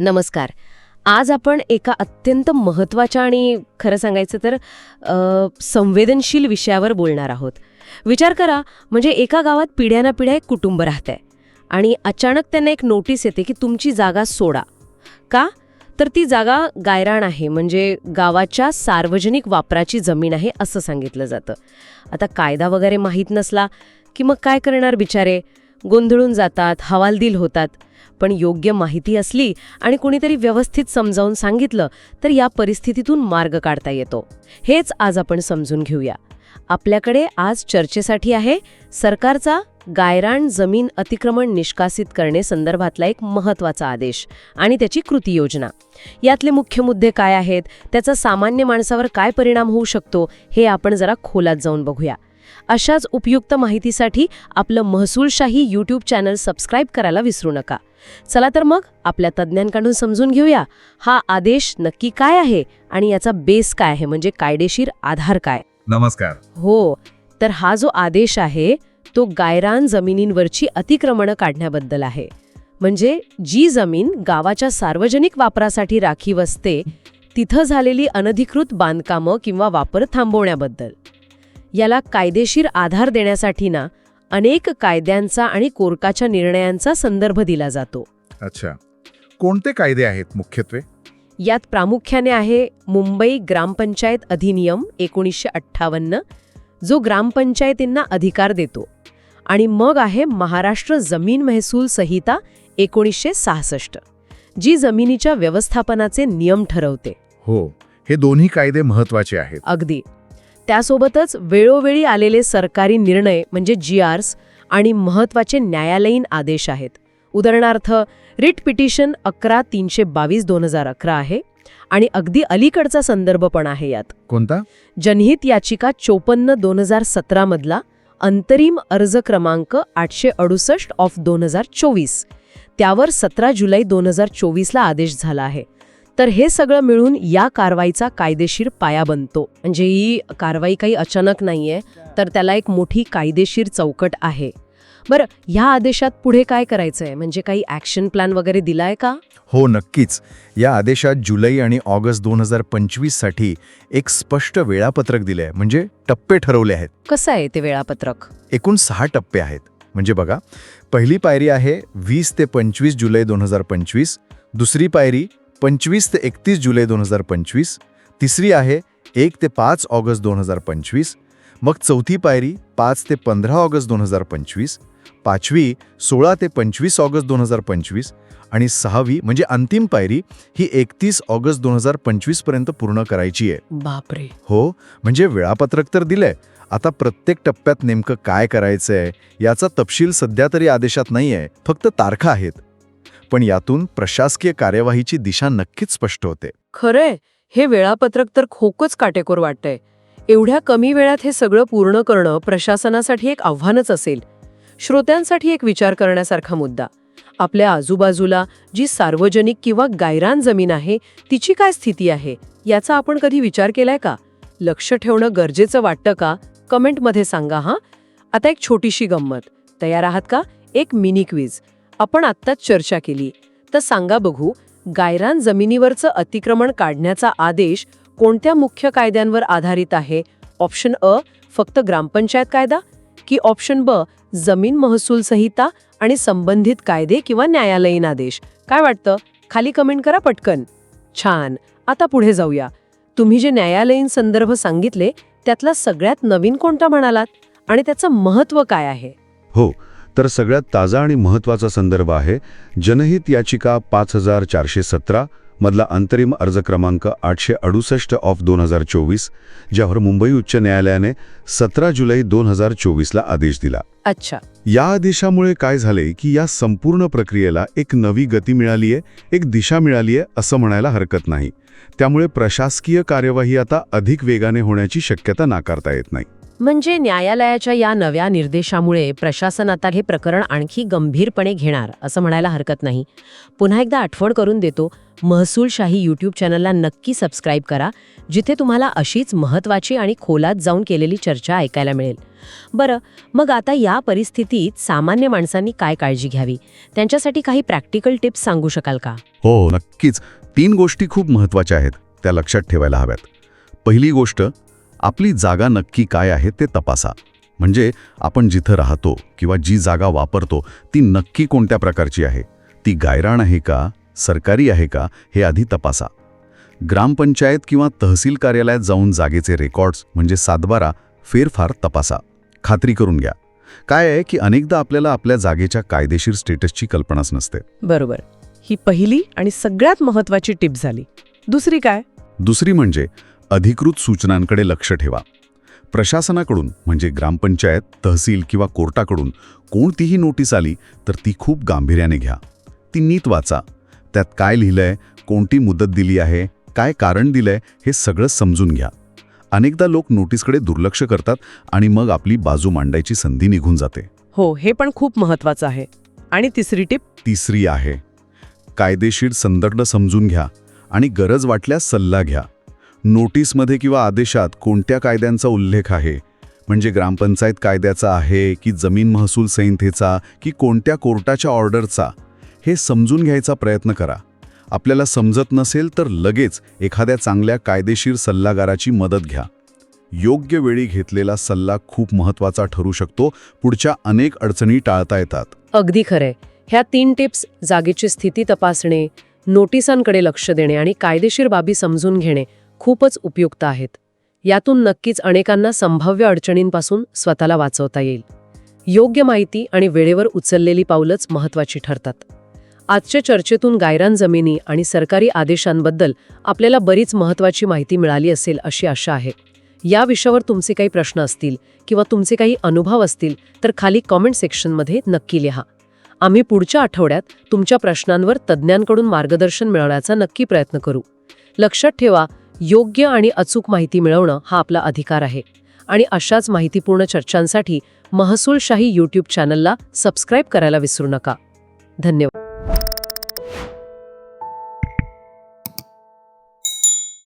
नमस्कार. आज आपण एका अत्यंत महत्त्वाच्या आणि खरं सांगायचं तर अ, संवेदनशील विषयावर बोलणार आहोत. विचार करा म्हणजे एका गावात पिढ्यानापिढ्या एक कुटुंब राहतंय आणि अचानक त्यांना एक नोटीस येते की तुमची जागा सोडा. का? तर ती जागा गायराण आहे म्हणजे गावाच्या सार्वजनिक वापराची जमीन आहे असं सांगितलं जातं. आता कायदा वगैरे माहीत नसला की मग काय करणार बिचारे? गोंधळून जातात हवालदिल होतात. पण योग्य माहिती असली आणि कुणीतरी व्यवस्थित समजावून सांगितलं तर या परिस्थितीतून मार्ग काढता येतो. हेच आज आपण समजून घेऊया. आपल्याकडे आज चर्चेसाठी आहे सरकारचा गायरान जमीन अतिक्रमण निष्कासित करणे संदर्भातला एक महत्त्वाचा आदेश आणि त्याची कृती योजना. यातले मुख्य मुद्दे काय आहेत? त्याचा सामान्य माणसावर काय परिणाम होऊ शकतो? हे आपण जरा खोलात जाऊन बघूया. अशाच उपयुक्त माहितीसाठी आपलं महसूलशाही यूट्यूब चॅनल सबस्क्राईब करायला विसरू नका. चला तर मग आपल्या तज्ज्ञांकडून समजून घेऊया हा आदेश नक्की काय आहे आणि याचा बेस काय आहे म्हणजे कायदेशीर आधार काय? नमस्कार. हो तर हा जो आदेश आहे तो गायरान जमिनींवरची अतिक्रमणं काढण्याबद्दल आहे. म्हणजे जी जमीन गावाच्या सार्वजनिक वापरासाठी राखीव असते तिथं झालेली अनधिकृत बांधकामं किंवा वापर थांबवण्याबद्दल. याला कायदेशीर आधार देण्यासाठी ना अनेक कायद्यांचा आणि कोर्टाच्या निर्णयांचा संदर्भ दिला जातो. अच्छा. कोणते कायदे आहेत मुख्यत्वे? यात प्रामुख्याने आहे मुंबई ग्रामपंचायत अधिनियम एकोणीसशे अठ्ठावन्न जो ग्रामपंचायतींना अधिकार देतो आणि मग आहे महाराष्ट्र जमीन महसूल संहिता एकोणीसशे सहासष्ट जी जमिनीच्या व्यवस्थापनाचे नियम ठरवते. हो. हे दोन्ही कायदे महत्त्वाचे आहेत. अगदी. त्यासोबतच वेळोवेळी आलेले सरकारी निर्णय म्हणजे जी आर्स आणि महत्त्वाचे न्यायालयीन आदेश आहेत. उदाहरणार्थ रिट पिटिशन अकरा तीनशे बावीस दोन हजार अकरा आहे आणि अगदी अलीकडचा संदर्भ पण आहे यात. कोणता? जनहित याचिका चोपन्न दोन हजार सतरामधला अंतरिम अर्ज क्रमांक आठशे अडुसष्ट ऑफ दोन हजार चोवीस. त्यावर सतरा जुलै दोन हजार चोवीसला आदेश झाला आहे. तर हे सगळं मिळून या कारवाईचा कायदेशीर पाया बनतो. म्हणजे ही कारवाई काही अचानक नाहीये तर त्याला एक मोठी कायदेशीर चौकट आहे. बरं ह्या आदेशात पुढे काय करायचंय? म्हणजे काही ॲक्शन प्लॅन वगैरे दिलाय का? हो नक्कीच. या आदेशात जुलै आणि ऑगस्ट दोन हजार पंचवीससाठी एक स्पष्ट वेळापत्रक दिले आहे म्हणजे टप्पे ठरवले आहेत. कसं आहे ते वेळापत्रक? एकूण सहा टप्पे आहेत. म्हणजे बघा पहिली पायरी आहे वीस ते पंचवीस जुलै दोन हजार पंचवीस दुसरी पायरी पंचवीस ते एकतीस जुलै दोन हजार पंचवीस तिसरी आहे एक ते पाच ऑगस्ट दोन हजार पंचवीस मग चौथी पायरी पाच ते पंधरा ऑगस्ट दोन हजार पंचवीस पाचवी सोळा ते पंचवीस ऑगस्ट दोन हजार पंचवीस आणि सहावी म्हणजे अंतिम पायरी ही एकतीस ऑगस्ट दोन हजार पंचवीसपर्यंत पूर्ण करायची आहे. बापरे. हो म्हणजे वेळापत्रक तर दिलंय. आता प्रत्येक टप्प्यात नेमकं काय करायचंय याचा तपशील सध्या तरी आदेशात नाहीये फक्त तारखा आहेत. पण यातून प्रशासकीय कार्यवाहीची दिशा नक्कीच स्पष्ट होते. खरंय. हे वेळापत्रक तर खोकच काटेकोर वाटतंय. एवढ्या कमी वेळात हे सगळं पूर्ण करणं प्रशासनासाठी एक आव्हानच असेल. श्रोत्यांसाठी एक विचार करण्यासारखा मुद्दा. आपल्या आजूबाजूला जी सार्वजनिक किंवा गायरान जमीन आहे तिची काय स्थिती आहे याचा आपण कधी विचार केलाय का? लक्ष ठेवणं गरजेचं वाटतं का? कमेंटमध्ये सांगा हां. आता एक छोटीशी गंमत. तयार आहात का? एक मिनी क्विज. आपण आत्ताच चर्चा केली. तर सांगा बघू गायरान जमिनीवरचं अतिक्रमण काढण्याचा आदेश कोणत्या मुख्य कायद्यांवर आधारित आहे? ऑप्शन अ फक्त ग्रामपंचायत कायदा? की ऑप्शन ब जमीन महसूल संहिता आणि संबंधित कायदे किंवा न्यायालयीन आदेश? काय वाटतं? खाली कमेंट करा पटकन. छान. आता पुढे जाऊया. तुम्ही जे न्यायालयीन संदर्भ सांगितले त्यातला सगळ्यात नवीन कोणता म्हणालात? आणि त्याचं महत्त्व काय आहे? हो तर सगळ्यात ताजा आणि महत्त्वाचा संदर्भ आहे जनहित याचिका पाच हजार चारशे सतरा मधला अंतरिम अर्ज क्रमांक आठशे अडुसष्ट ऑफ दोन हजार चोवीस ज्यावर मुंबई उच्च न्यायालयाने सतरा जुलै दोन हजार चोवीसला आदेश दिला. अच्छा. या आदेशामुळे काय झाले की या संपूर्ण प्रक्रियेला एक नवी गती मिळालीये एक दिशा मिळालीये असं म्हणायला हरकत नाही. त्यामुळे प्रशासकीय कार्यवाही आता अधिक वेगाने होण्याची शक्यता नाकारता येत नाही. म्हणजे न्यायालयाच्या या नव्या निर्देशामुळे प्रशासन आता हे प्रकरण आणखी गंभीरपणे घेणार असं म्हणायला हरकत नाही. पुन्हा एकदा आठवण करून देतो महसूलशाही यूट्यूब चॅनलला नक्की सबस्क्राईब करा जिथे तुम्हाला अशीच महत्त्वाची आणि खोलात जाऊन केलेली चर्चा ऐकायला मिळेल. बरं मग आता या परिस्थितीत सामान्य माणसांनी काय काळजी घ्यावी? त्यांच्यासाठी काही प्रॅक्टिकल टिप्स सांगू शकाल का? हो, हो नक्कीच. तीन गोष्टी खूप महत्त्वाच्या आहेत त्या लक्षात ठेवायला हव्यात. पहिली गोष्ट आपली जागा नक्की काय आहे ते तपासा. म्हणजे आपण जिथं राहतो किंवा जी जागा वापरतो ती नक्की कोणत्या प्रकारची आहे? ती गायरान आहे का? सरकारी आहे का? हे आधी तपासा. ग्रामपंचायत किंवा तहसील कार्यालयात जाऊन जागेचे रेकॉर्ड्स म्हणजे सातबारा फेरफार तपासा. खात्री करून घ्या. काय आहे की अनेकदा आपल्याला आपल्या जागेच्या कायदेशीर स्टेटसची कल्पनाच नसते. बरोबर. ही पहिली आणि सगळ्यात महत्वाची टिप झाली. दुसरी काय? दुसरी म्हणजे अधिकृत सूचनांकडे लक्ष ठेवा. प्रशासनाकडून म्हणजे ग्रामपंचायत तहसील किंवा कोर्टाकडून कोणतीही नोटीस आली तर ती खूप गांभीर्याने घ्या. ती नीट वाचा. त्यात काय लिहिलंय कोणती मुदत दिली आहे काय कारण दिलंय हे सगळं समजून घ्या. अनेकदा लोक नोटीसकडे दुर्लक्ष करतात आणि मग आपली बाजू मांडायची संधी निघून जाते. हो हे पण खूप महत्वाचं आहे. आणि तिसरी टिप? तिसरी आहे. कायदेशीर संदर्भ समजून घ्या आणि गरज वाटल्यास सल्ला घ्या. नोटीसमध्ये किंवा आदेशात कोणत्या कायद्यांचा उल्लेख आहे? म्हणजे ग्रामपंचायत कायद्याचा आहे की जमीन महसूल संहितेचा की कोणत्या कोर्टाच्या ऑर्डरचा? हे समजून घ्यायचा प्रयत्न करा. आपल्याला समजत नसेल तर लगेच एखाद्या चांगल्या कायदेशीर सल्लागाराची मदत घ्या. योग्य वेळी घेतलेला सल्ला खूप महत्त्वाचा ठरू शकतो पुढच्या अनेक अडचणी टाळता येतात. अगदी खरंय ह्या तीन टिप्स जागेची स्थिती तपासणे नोटिसांकडे लक्ष देणे आणि कायदेशीर बाबी समजून घेणे खूपच उपयुक्त आहेत. यातून नक्कीच अनेकांना संभाव्य अडचणींपासून स्वतःला वाचवता येईल. योग्य माहिती आणि वेळेवर उचललेली पावलंच महत्त्वाची ठरतात. आजच्या चर्चेतून गायरान जमिनी आणि सरकारी आदेशांबद्दल आपल्याला बरीच महत्त्वाची माहिती मिळाली असेल अशी आशा आहे. या विषयावर तुमचे काही प्रश्न असतील किंवा तुमचे काही अनुभव असतील तर खाली कॉमेंट सेक्शनमध्ये नक्की लिहा. आम्ही पुढच्या आठवड्यात तुमच्या प्रश्नांवर तज्ज्ञांकडून मार्गदर्शन मिळवण्याचा नक्की प्रयत्न करू. लक्षात ठेवा योग्य आणि अचूक माहिती मिळवणं हा आपला अधिकार आहे. आणि अशाच माहितीपूर्ण चर्चांसाठी महसूलशाही यूट्यूब चॅनलला सबस्क्राईब करायला विसरू नका. धन्यवाद.